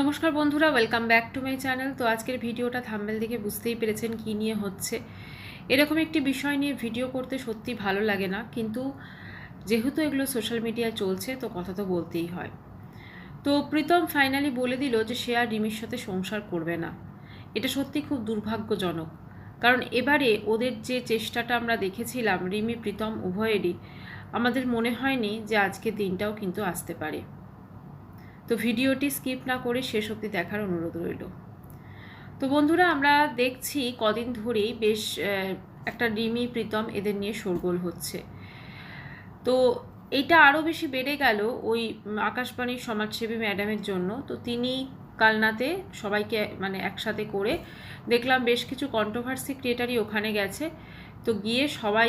নমস্কার বন্ধুরা welcome back to my channel তো আজকের ভিডিওটা থাম্বেল দেখে বুঝতেই পেরেছেন কী নিয়ে হচ্ছে। এরকম একটি বিষয় নিয়ে ভিডিও করতে সত্যি ভালো লাগে না, কিন্তু যেহেতু এগুলো সোশ্যাল মিডিয়ায় চলছে, তো কথা তো বলতেই হয়। তো প্রীতম ফাইনালি বলে দিল যে সে আর রিমির সাথে সংসার করবে না। এটা সত্যি খুব দুর্ভাগ্যজনক। কারণ এবারে ওদের যে চেষ্টাটা আমরা দেখেছিলাম, রিমি, প্রীতম, উভয়েরই, আমাদের মনে হয়নি যে আজকের দিনটাও কিন্তু আসতে পারে। তো ভিডিওটি স্কিপ না করে শেষ অবধি দেখার অনুরোধ রইল। তো বন্ধুরা, আমরা দেখছি কদিন ধরেই বেশ একটা রিমি প্রীতম এদের নিয়ে শোরগোল হচ্ছে। তো এইটা আরও বেশি বেড়ে গেল ওই আকাশবাণীর সমাজসেবী ম্যাডামের জন্য। তো তিনি কালনাতে সবাইকে মানে একসাথে করে দেখলাম বেশ কিছু কন্ট্রোভার্সি ক্রিয়েটারই ওখানে গেছে। তো গিয়ে সবাই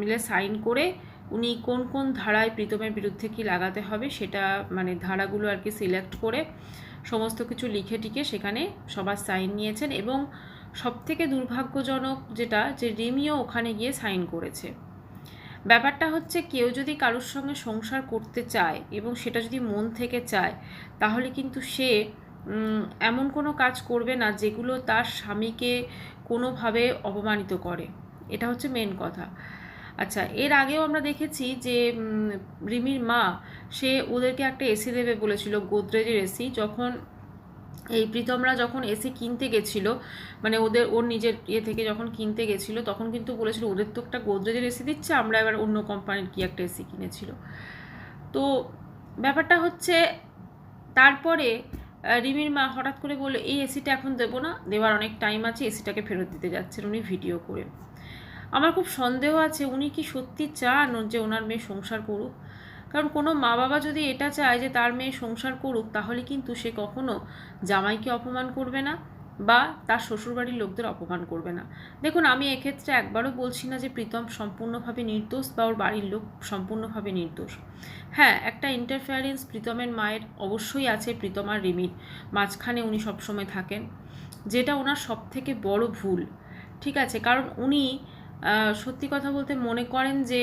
মিলে সাইন করে উনি কোন কোন ধারায় প্রীতমের বিরুদ্ধে কি লাগাতে হবে সেটা মানে ধারাগুলো আর কি সিলেক্ট করে সমস্ত কিছু লিখে টিকে সেখানে সবার সাইন নিয়েছেন এবং সবথেকে দুর্ভাগ্যজনক যেটা যে রিমিও ওখানে গিয়ে সাইন করেছে। ব্যাপারটা হচ্ছে কেউ যদি কারোর সঙ্গে সংসার করতে চায় এবং সেটা যদি মন থেকে চায়, তাহলে কিন্তু সে এমন কোনো কাজ করবে না যেগুলো তার স্বামীকে কোনোভাবে অপমানিত করে। এটা হচ্ছে মেন কথা। আচ্ছা এর আগেও আমরা দেখেছি যে রিমির মা, সে ওদেরকে একটা এসি দেবে বলেছিল, গোদরেজের এসি। যখন এই প্রীতমরা যখন এসি কিনতে গেছিল মানে ওদের, ওর নিজের ইয়ে থেকে যখন কিনতে গেছিল, তখন কিন্তু বলেছিল, ওদের তো একটা গোদরেজের এসি দিচ্ছে, আমরা এবার অন্য কোম্পানির কি একটা এসি কিনেছিল। তো ব্যাপারটা হচ্ছে, তারপরে রিমির মা হঠাৎ করে বলল, এই এসিটা এখন দেবো না, দেওয়ার অনেক টাইম আছে, এসিটাকে ফেরত দিতে যাচ্ছেন। উনি ভিডিও করে। আমার খুব সন্দেহ আছে উনি কি সত্যি চান যে ওনার মেয়ে সংসার করুক। কারণ কোনো মা বাবা যদি এটা চায় যে তার মেয়ে সংসার করুক, তাহলে কিন্তু সে কখনো জামাইকে অপমান করবে না বা তার শ্বশুরবাড়ির লোকদের অপমান করবে না। দেখুন, আমি এক্ষেত্রে একবারও বলছি না যে প্রীতম সম্পূর্ণভাবে নির্দোষ বা ওর বাড়ির লোক সম্পূর্ণভাবে নির্দোষ। হ্যাঁ একটা ইন্টারফেয়ারেন্স প্রীতমের মায়ের অবশ্যই আছে, প্রীতম আর রিমির মাঝখানে উনি সবসময় থাকেন। যেটা ওনার সব থেকে বড় ভুল। ঠিক আছে, কারণ উনি সত্যি কথা বলতে মনে করেন যে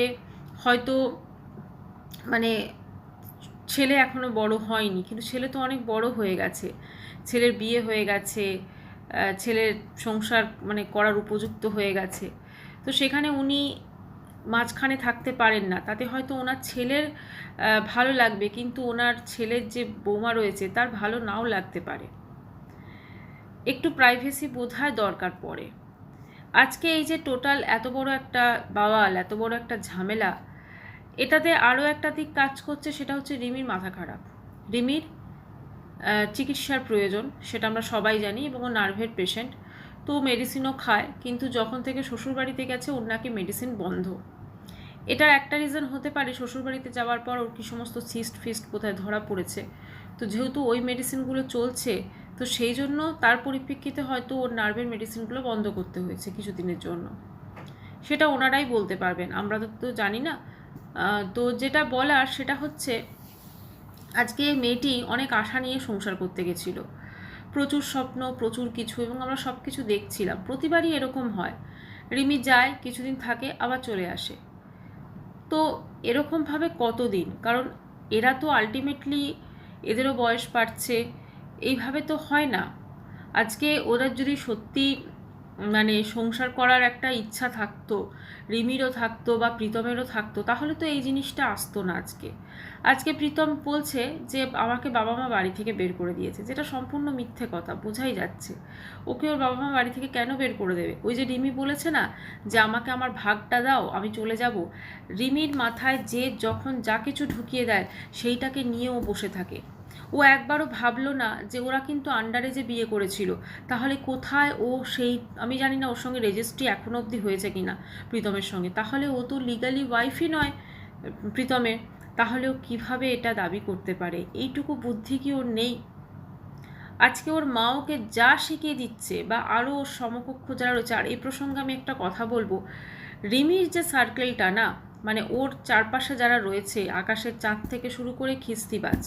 হয়তো মানে ছেলে এখনও বড় হয়নি, কিন্তু ছেলে তো অনেক বড় হয়ে গেছে। ছেলের বিয়ে হয়ে গেছে ছেলের সংসার মানে করার উপযুক্ত হয়ে গেছে। তো সেখানে উনি মাঝখানে থাকতে পারেন না, তাতে হয়তো ওনার ছেলের ভালো লাগবে, কিন্তু ওনার ছেলের যে বৌমা রয়েছে তার ভালো নাও লাগতে পারে। একটু প্রাইভেসি বোধহয় দরকার পড়ে। আজকে এই যে টোটাল এত বড় একটা বাওয়াল, এত বড় একটা ঝামেলা, এটাতে আরও একটা দিক কাজ করছে, সেটা হচ্ছে রিমির মাথা খারাপ। রিমির চিকিৎসার প্রয়োজন, সেটা আমরা সবাই জানি, এবং ও নার্ভের পেশেন্ট তো মেডিসিনও খায়, কিন্তু যখন থেকে শ্বশুরবাড়িতে গেছে, ওর নাকি মেডিসিন বন্ধ। এটার একটা রিজন হতে পারে, শ্বশুরবাড়িতে যাওয়ার পর ওর কি সমস্ত সিস্ট ফিস্ট কোথায় ধরা পড়েছে। তো যেহেতু ওই মেডিসিনগুলো চলছে তো সেই জন্য তার পরিপ্রেক্ষিতে হয়তো ওর নার্ভের মেডিসিনগুলো বন্ধ করতে হয়েছে কিছুদিনের জন্য। সেটা ওনারাই বলতে পারবেন। আমরা তো জানি না। তো যেটা বলার সেটা হচ্ছে, আজকে মেয়েটি অনেক আশা নিয়ে সংসার করতে গেছিল। প্রচুর স্বপ্ন, প্রচুর কিছু এবং আমরা সব কিছু দেখছিলাম। প্রতিবারই এরকম হয়। রিমি যায়, কিছুদিন থাকে, আবার চলে আসে। তো এরকমভাবে কতদিন? কারণ এরা তো আলটিমেটলি এদেরও বয়স বাড়ছে। এইভাবে তো হয় না। আজকে ওদের যদি সত্যি মানে সংসার করার একটা ইচ্ছা থাকতো, রিমিরও থাকতো বা প্রীতমেরও থাকতো, তাহলে তো এই জিনিসটা আসতো না আজকে। আজকে প্রীতম বলছে যে, আমাকে বাবা মা বাড়ি থেকে বের করে দিয়েছে। যেটা সম্পূর্ণ মিথ্যে কথা, বোঝাই যাচ্ছে। ওকে ওর বাবা মা বাড়ি থেকে কেন বের করে দেবে? ওই যে রিমি বলেছে না, যে, আমাকে আমার ভাগটা দাও, আমি চলে যাব। রিমির মাথায় যে যখন যা কিছু ঢুকিয়ে দেয়, সেইটাকে নিয়েও বসে থাকে। ও একবারও ভাবলো না যে ওরা কিন্তু আন্ডারে যে বিয়ে করেছিল। তাহলে কোথায় ও সেই, আমি জানি না ওর সঙ্গে রেজিস্ট্রি এখনও অবধি হয়েছে কিনা প্রীতমের সঙ্গে। তাহলে ও তো লিগালি ওয়াইফই নয় প্রীতমের। তাহলে ও কীভাবে এটা দাবি করতে পারে? এইটুকু বুদ্ধি কি ওর নেই? আজকে ওর মা ওকে যা শিখিয়ে দিচ্ছে বা আরও ওর সমকক্ষ যারা রয়েছে, আর এই প্রসঙ্গে আমি একটা কথা বলব। রিমির যে সার্কেলটা না মানে ওর চারপাশে যারা রয়েছে, আকাশের চাঁদ থেকে শুরু করে খিস্তিবাজ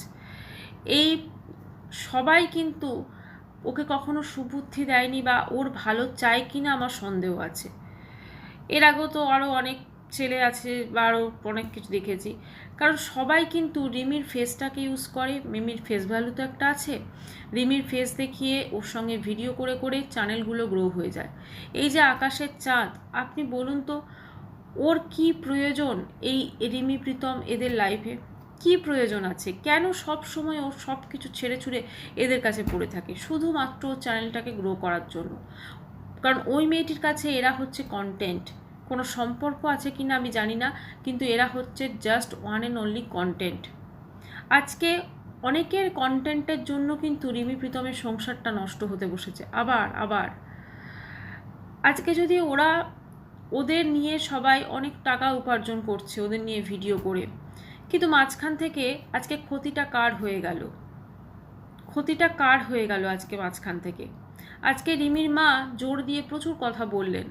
এই সবাই কিন্তু ওকে কখনো সুবুদ্ধি দেয়নি বা ওর ভালো চায় কি না আমার সন্দেহ আছে। এর আগেও তো আরও অনেক ছেলে আছে বা আরও অনেক কিছু দেখেছি। কারণ সবাই কিন্তু রিমির ফেসটাকে ইউজ করে। রিমির ফেস ভ্যালু তো একটা আছে। রিমির ফেস দেখিয়ে ওর সঙ্গে ভিডিও করে করে চ্যানেলগুলো গ্রো হয়ে যায়। এই যে আকাশের চাঁদ, আপনি বলুন তো, ওর কি প্রয়োজন এই রিমি, প্রীতম এদের লাইফে কি প্রয়োজন আছে? কেন সব সময় ওর সব কিছু ছেড়ে ছুড়ে এদের কাছে পড়ে থাকে? শুধুমাত্র চ্যানেলটাকে গ্রো করার জন্য। কারণ ওই মেয়েটির কাছে এরা হচ্ছে কন্টেন্ট কোনো সম্পর্ক আছে কি না আমি জানি না, কিন্তু এরা হচ্ছে just one and only content আজকে অনেকের কন্টেন্টের জন্য কিন্তু রিমি প্রীতমের সংসারটা নষ্ট হতে বসেছে। আবার আবার। আজকে যদি ওরা ওদের নিয়ে সবাই অনেক টাকা উপার্জন করছে, ওদের নিয়ে ভিডিও করে কিন্তু মাঝখান থেকে আজকে ক্ষতিটা কার হয়ে গেল? ক্ষতিটা কার হয়ে গেল আজকে মাঝখান থেকে? আজকে রিমির মা জোর দিয়ে প্রচুর কথা বললেন।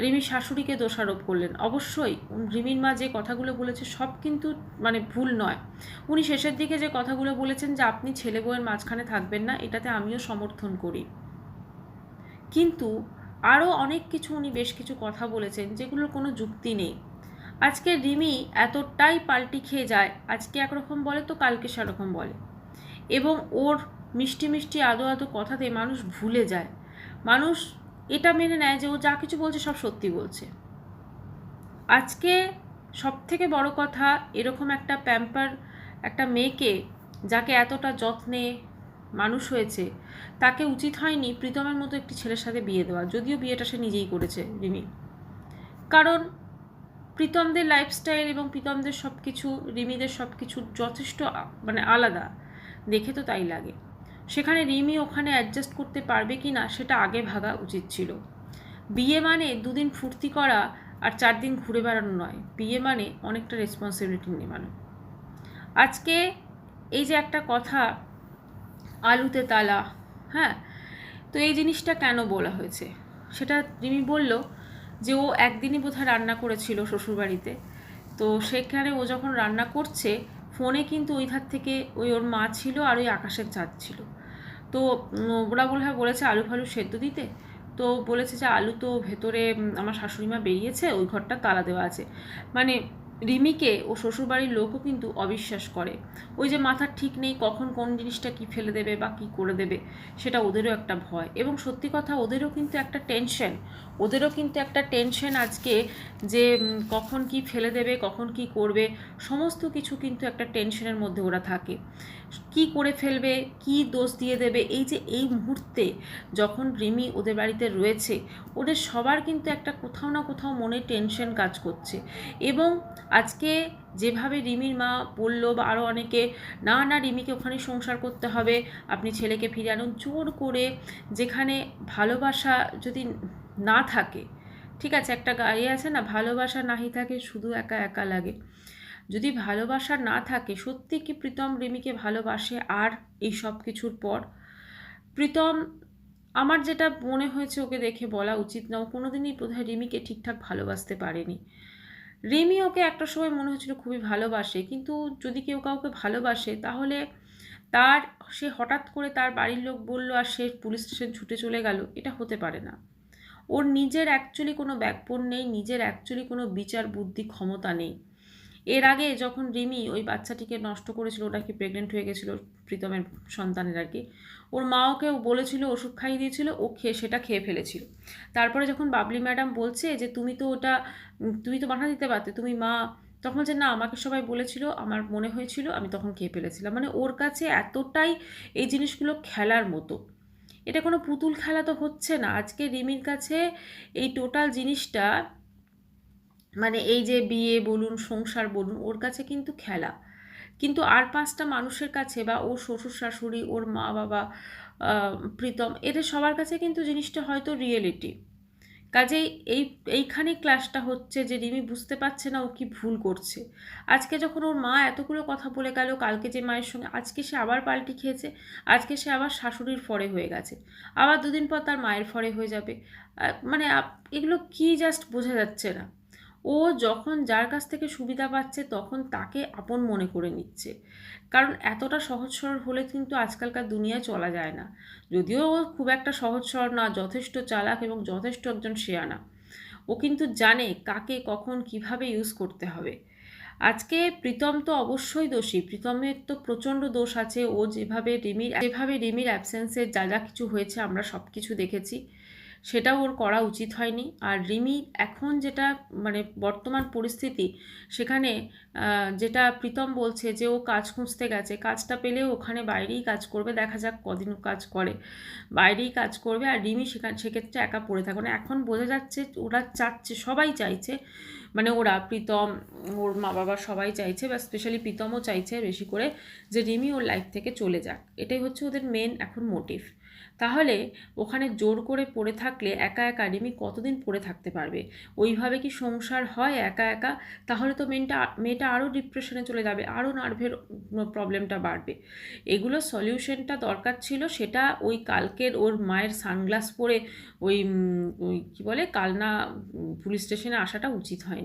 রিমির শাশুড়িকে দোষারোপ করলেন। অবশ্যই রিমির মা যে কথাগুলো বলেছে সব কিন্তু মানে ভুল নয়। উনি শেষের দিকে যে কথাগুলো বলেছেন যে আপনি ছেলে বউয়ের মাঝখানে থাকবেন না, এটাতে আমিও সমর্থন করি। কিন্তু আরও অনেক কিছু উনি বেশ কিছু কথা বলেছেন যেগুলোর কোনো যুক্তি নেই। আজকে রিমি এতটাই পাল্টি খেয়ে যায়, আজকে একরকম বলে তো কালকে সেরকম বলে। এবং ওর মিষ্টি মিষ্টি আদো আদো কথাতে মানুষ ভুলে যায়। মানুষ এটা মেনে নেয় যে ও যা কিছু বলছে সব সত্যি বলছে। আজকে সব থেকে বড় কথা এরকম একটা প্যাম্পার, একটা মেয়েকে যাকে এতটা যত্নে মানুষ হয়েছে, তাকে উচিত হয়নি প্রীতমের মতো একটি ছেলের সাথে বিয়ে দেওয়া, যদিও বিয়েটা সে নিজেই করেছে রিমি। কারণ প্রীতমদের লাইফস্টাইল এবং প্রীতমদের সব কিছু রিমিদের সব কিছু যথেষ্ট মানে আলাদা। দেখে তো তাই লাগে। সেখানে রিমি ওখানে অ্যাডজাস্ট করতে পারবে কি না, সেটা আগে ভাগা উচিত ছিল। বিয়ে মানে দুদিন ফুর্তি করা আর চার দিন ঘুরে বেড়ানো নয়। বিয়ে মানে অনেকটা রেসপন্সিবিলিটি নেবানো আজকে এই যে একটা কথা, আলুতে তালা হ্যাঁ? তো এই জিনিসটা কেন বলা হয়েছে? সেটা রিমি বলল যে ও একদিনই বোধহয় রান্না করেছিল শ্বশুরবাড়িতে। তো সেখানে ও যখন রান্না করছে, ফোনে কিন্তু ওই ধার থেকে ওই ওর মা ছিল আর ওই আকাশের চাঁদ ছিল। তো ওরা বলে হ্যাঁ বলেছে, আলু ফালু সেদ্ধ দিতে? তো বলেছে যে, আলু তো ভেতরে আমার শাশুড়ি মা বেরিয়েছে, ওই ঘরটা তালা দেওয়া আছে। মানে রিমিকে ও শ্বশুরবাড়ির লোকও কিন্তু অবিশ্বাস করে। ওই যে মাথার ঠিক নেই কখন কোন জিনিসটা কি ফেলে দেবে বা কি করে দেবে, সেটা ওদেরও একটা ভয়। এবং সত্যি কথা, ওদেরও কিন্তু একটা টেনশন। ওদেরও কিন্তু একটা টেনশন আজকে যে কখন কি ফেলে দেবে, কখন কি করবে, সমস্ত কিছু কিন্তু একটা টেনশনের মধ্যে ওরা থাকে। কি করে ফেলবে, কি দোষ দিয়ে দেবে, এই যে, এই মুহূর্তে যখন রিমি ওদের বাড়িতে রয়েছে, ওদের সবার কিন্তু একটা কোথাও না কোথাও মনে টেনশন কাজ করছে। এবং আজকে যেভাবে রিমির মা বলল বা আরও অনেকে, না না, রিমিকে ওখানে সংসার করতে হবে, আপনি ছেলেকে ফিরে আনুন। জোর করে যেখানে ভালোবাসা যদি না থাকে, ঠিক আছে, একটা গাড়ি আছে না, ভালোবাসা নাহি থাকে, শুধু একা একা লাগে। যদি ভালোবাসা না থাকে, সত্যি কি প্রীতম রিমিকে ভালোবাসে আর এই সব কিছুর পর? প্রীতম, আমার যেটা মনে হয়েছে ওকে দেখে বলা উচিত না, ও কোনোদিনই বোধহয় রিমিকে ঠিকঠাক ভালোবাসতে পারেনি। রিমি ওকে একটা সময় মনে হচ্ছিল খুবই ভালোবাসে, কিন্তু যদি কেউ কাউকে ভালোবাসে, তাহলে তার, সে হঠাৎ করে তার বাড়ির লোক বলল, আর সে পুলিশ স্টেশন ছুটে চলে গেল। এটা হতে পারে না। ওর নিজের অ্যাকচুয়ালি কোনো ব্যাকপণ নেই, নিজের অ্যাকচুয়ালি কোনো বিচার বুদ্ধি ক্ষমতা নেই। এর আগে যখন রিমি ওই বাচ্চাটিকে নষ্ট করেছিল, ওটা কি প্রেগনেন্ট হয়ে গেছিল প্রীতমের সন্তানের আর কি, ওর মা ওকে বলেছিল, ওষুধ খাইয়ে দিয়েছিল, ও খেয়ে, সেটা খেয়ে ফেলেছিল। তারপরে যখন বাবলি ম্যাডাম বলছে যে, তুমি তো ওটা তুমি তো বাধা দিতে পারতে, তুমি মা, তখন যে না, আমাকে সবাই বলেছিল, আমার মনে হয়েছিল, আমি তখন খেয়ে ফেলেছিলাম। মানে ওর কাছে এতটাই এই জিনিসগুলো খেলার মতো। এটা কোনো পুতুল খেলা তো হচ্ছে না। আজকে রিমির কাছে এই টোটাল জিনিসটা মানে এই যে বিয়ে বলুন, সংসার বলুন, ওর কাছে কিন্তু খেলা। কিন্তু আর পাঁচটা মানুষের কাছে বা ওর শ্বশুর শাশুড়ি, ওর মা বাবা প্রীতম এদের সবার কাছে কিন্তু জিনিসটা হয়তো রিয়েলিটি কাজেই এই, এইখানে ক্লাসটা হচ্ছে যে রিমি বুঝতে পারছে না ও কি ভুল করছে। আজকে যখন ওর মা এতগুলো কথা বলে গেল, কালকে যে মায়ের সঙ্গে, আজকে সে আবার পাল্টি খেয়েছে, আজকে সে আবার শাশুড়ির ফরে হয়ে গেছে। আবার দুদিন পর তার মায়ের ফরে হয়ে যাবে। মানে এগুলো কি জাস্ট বোঝা যাচ্ছে না। ও যখন যার কাছ থেকে সুবিধা পাচ্ছে তখন তাকে আপন মনে করে নিচ্ছে। কারণ এতটা সহজ সরল হলে কিন্তু আজকালকার দুনিয়ায় চলা যায় না। যদিও ও খুব একটা সহজ সরল না, যথেষ্ট চালাক এবং যথেষ্ট একজন শেয়ানা। ও কিন্তু জানে কাকে, কখন, কীভাবে ইউজ করতে হবে। আজকে প্রীতম তো অবশ্যই দোষী। প্রীতমের তো প্রচণ্ড দোষ আছে। ও যেভাবে রিমির যেভাবে রিমির অ্যাবসেন্সের যা যা কিছু হয়েছে আমরা সব কিছু দেখেছি। সেটাও ওর করা উচিত হয়নি। আর রিমি এখন যেটা মানে বর্তমান পরিস্থিতি, সেখানে যেটা প্রীতম বলছে যে ও কাজ খুঁজতে গেছে, কাজটা পেলেও ওখানে বাইরেই কাজ করবে, দেখা যাক কদিন কাজ করে। বাইরেই কাজ করবে আর রিমি সেখানে, সেক্ষেত্রে একা পড়ে থাকে এখন বোঝা যাচ্ছে ওরা চাচ্ছে, সবাই চাইছে মানে ওরা প্রীতম, ওর মা বাবা সবাই চাইছে বা স্পেশালি প্রীতমও চাইছে বেশি করে যে রিমি ওর লাইফ থেকে চলে যাক। এটাই হচ্ছে ওদের মেন এখন মোটিভ তাহলে ওখানে জোর করে পড়ে থাকলে একা একা রিমি কতদিন পড়ে থাকতে পারবে? ওইভাবে কি সংসার হয় একা একা? তাহলে তো মেনটা মেয়েটা আরও ডিপ্রেশনে চলে যাবে আরও নার্ভের প্রবলেমটা বাড়বে। এগুলো সলিউশনটা দরকার ছিল সেটা ওই কালকের ওর মায়ের সানগ্লাস পরে ওই ওই কী বলে, কালনা পুলিশ স্টেশনে আসাটা উচিত হয়নি।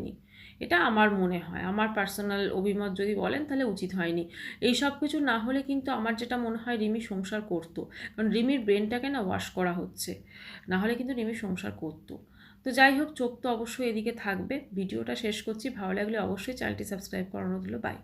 এটা আমার মনে হয়। আমার পার্সোনাল অভিমত যদি বলেন তাহলে উচিত হয়নি। এই সব কিছু না হলে কিন্তু আমার যেটা মনে হয় রিমি সংসার করতো। কারণ রিমির ব্রেনটাকে না ওয়াশ করা হচ্ছে। না হলে কিন্তু রিমি সংসার করতো। তো যাই হোক, চোখ তো অবশ্যই এদিকে থাকবে। ভিডিওটা শেষ করছি। ভালো লাগলে অবশ্যই চ্যানেলটি সাবস্ক্রাইব করানো হলো বাই